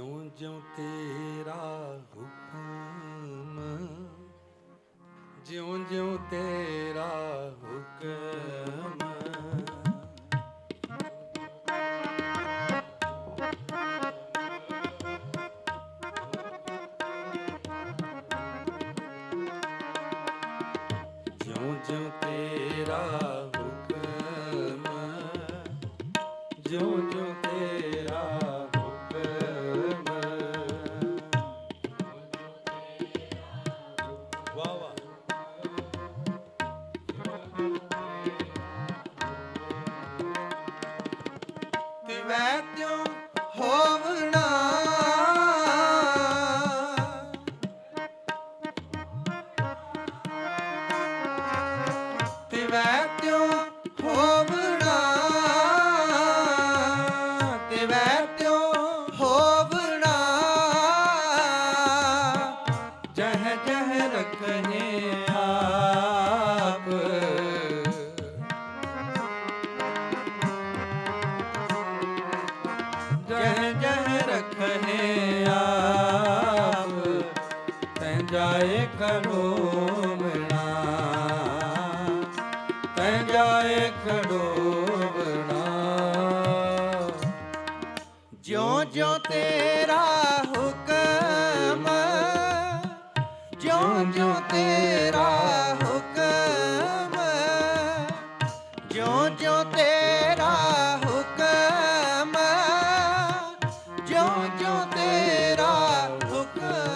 ਜਿਉਂ ਜਿਉਂ ਤੇਰਾ ਹੁਕਮ ਜਿਉਂ ਜਿਉਂ ਤੇਰਾ ਹੁਕਮ। ਜਿਉਂ ਜਿਉਂ ਤੇਰਾ ਹੁਕਮ ਜਿਉਂ ਜਿਉਂ ਜਹ ਰਖਨੇ ਆਪ। ਜਹ ਜਹ ਰਖਨੇ ਆਪ, ਤੈ ਜਾਏ ਖੜੋਵਣਾ ਤੈ ਜਾਏ ਖੜੋਵਣਾ ਜਿਉ ਜਿਉ ਤੇਰਾ ਹੁਕਮ ਜਿਉ ਜਿਉ ਤੇਰਾ ਹੁਕਮ ਜਿਉ ਜਿਉ ਤੇਰਾ ਹੁਕਮ ਜਿਉ ਜਿਉ ਤੇਰਾ ਹੁਕਮ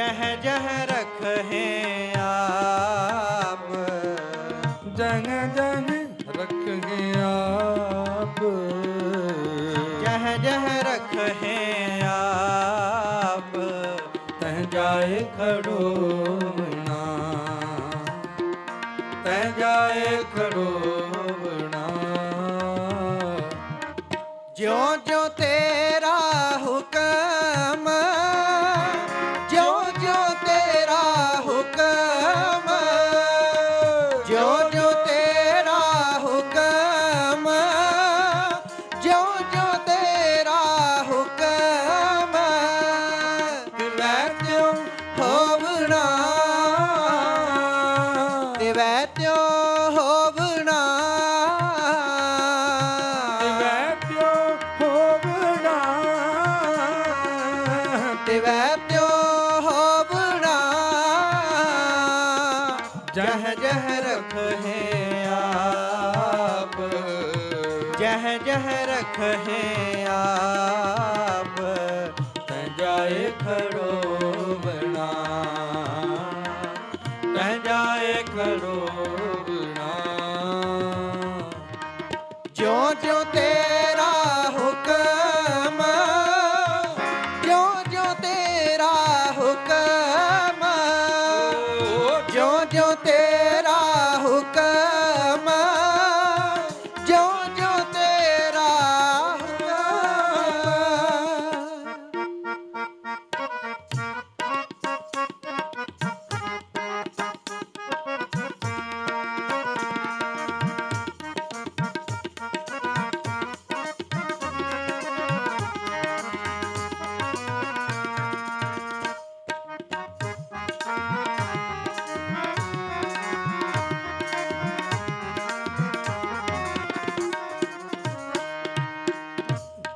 ਜਹ ਜਹ ਰਖੇ ਆਪ। ਜਨ ਜਨ ਰਖਗੇ ਆਪ। ਜਹ ਜਹ ਰਖੇ ਆਪ। ਤਹ ਜਾਏ ਖੜੋਵਣਾ ਤਹ ਜਾਏ ਖੜੋਵਣਾ ਜਿਉ ਜਿਉ ਤੇਰਾ ਤਿਉ ਹੋਵਣਾ। ਤਿਵੈ ਪਿਓ ਹੋਵਣਾ। ਤਿਵੈ ਤਿਉ ਹੋਵਣਾ। ਜਹ ਜਹ ਰਖੇ ਆਪ। ਜਹ ਜਹ ਰਖੇ ਆਪ। ਤੈ ਜਾਏ ਖੜੋਵਣਾ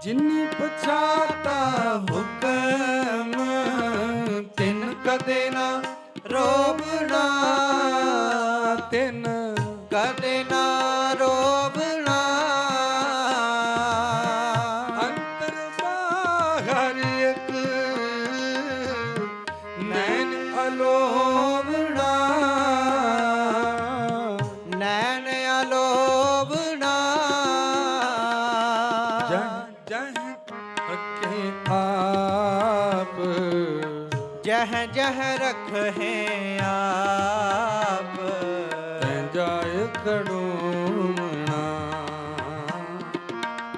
ਜਿਨੀ ਪਛਾਤਾ ਹੁਕਮ, ਤਿੰਨ ਕਦੇ ਨਾ ਰੋਵਣਾ, ਤਿੰਨ ਕਦੇ ਨਾ ਰੋਵਣਾ। ਅੰਤਰ ਬਾਹਰ ਇੱਕ ਨੈਣ ਅਲੋਵਣਾ ਆਪ। ਜਹ ਜਹ ਰਖੇ ਆਪ। ਤੈਂ ਜਾਏ ਖੜੋਵਣਾ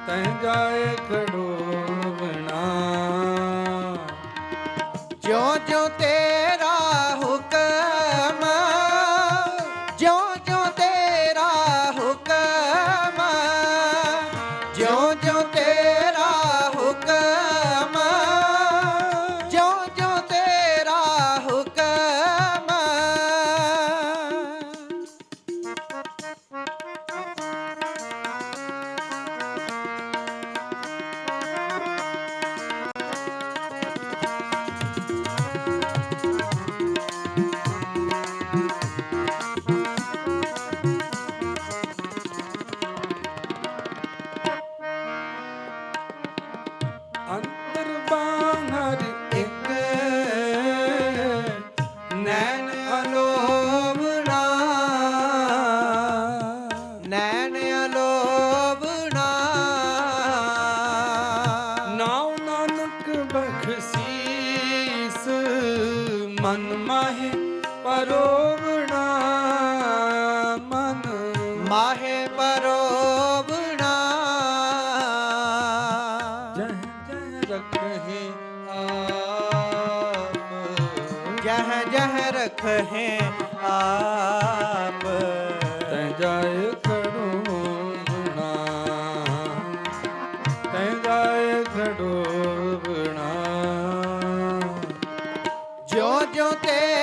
ਤੈਂ ਜਾਏ ਖੜੋਵਣਾ ਜਿਉ ਜਿਉ ਤੇਰਾ ਮਨ ਮਾਹੇ ਪਰੋਵਣਾ ਮਨ ਮਾਹੇ ਪਰੋਵਣਾ। ਜਹ ਜਹ ਰਖੇ ਆਪ। ਜਹ ਜਹ ਰਖੇ ਆਪ। ਤੈ ਜਾਏ ਖੜੋਵਣਾ ਤੈ ਜਾਏ ਖੜੋਵਣਾ জোতে